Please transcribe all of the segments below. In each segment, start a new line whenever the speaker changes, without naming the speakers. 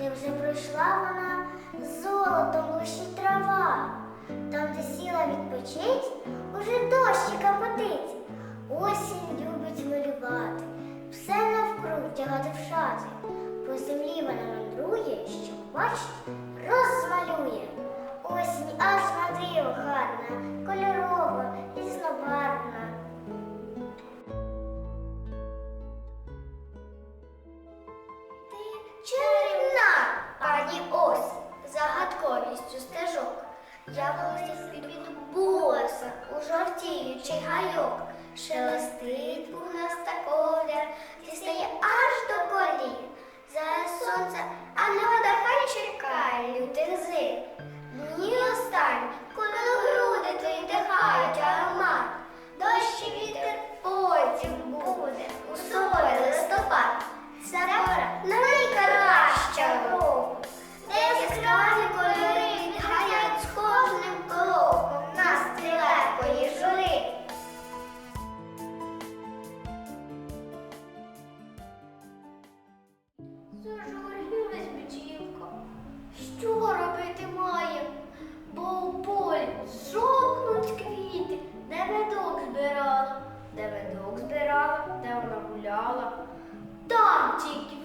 де вже пройшла вона, золотом блищить трава. Там, де сіла відпочить, уже дощика потить. Осінь любить малювати, все навкруг тягати в шаті. По землі вона мандрує, що бачить, розмалює. Осінь аж на диво гарна, кольорова, різнобарвна. Ти Я волосся під боса у жовтіючий гайок. Шелестить у нас таковля, дістає аж до колін. Зараз сонце, а вода хай чекає лютих зим. Мені останні, коли Зажурилась бджілка. Що робити маєм? Бо в полі сохнуть квіти, де медок збирала, де медок збирала, де вона гуляла. Там ті квіти,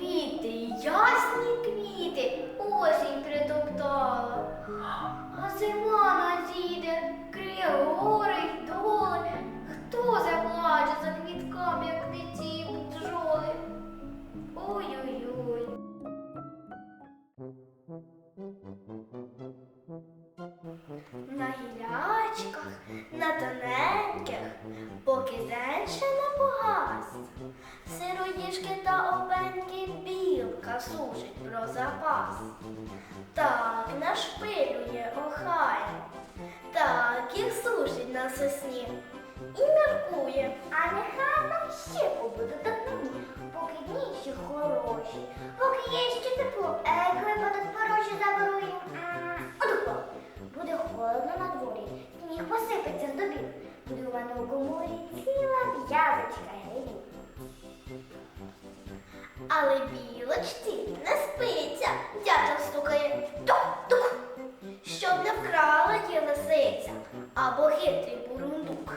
ще не погас. Сироїшки та опеньки білка сушить про запас. Так нашпилює охає, так їх сушить на сосні. І міркує, а нехай нам ще побуде так поки дні ще хороші, поки є ще тепло, а як випадок порожі заборує. Отако. Буде холодно на дворі, сніг посипеться з добів. Буде у мене у коморі ціла в'язочка грибів. Але білочці не спиться, дятел стукає тук-тук, щоб не вкрала її лисиця або хитрий бурундук.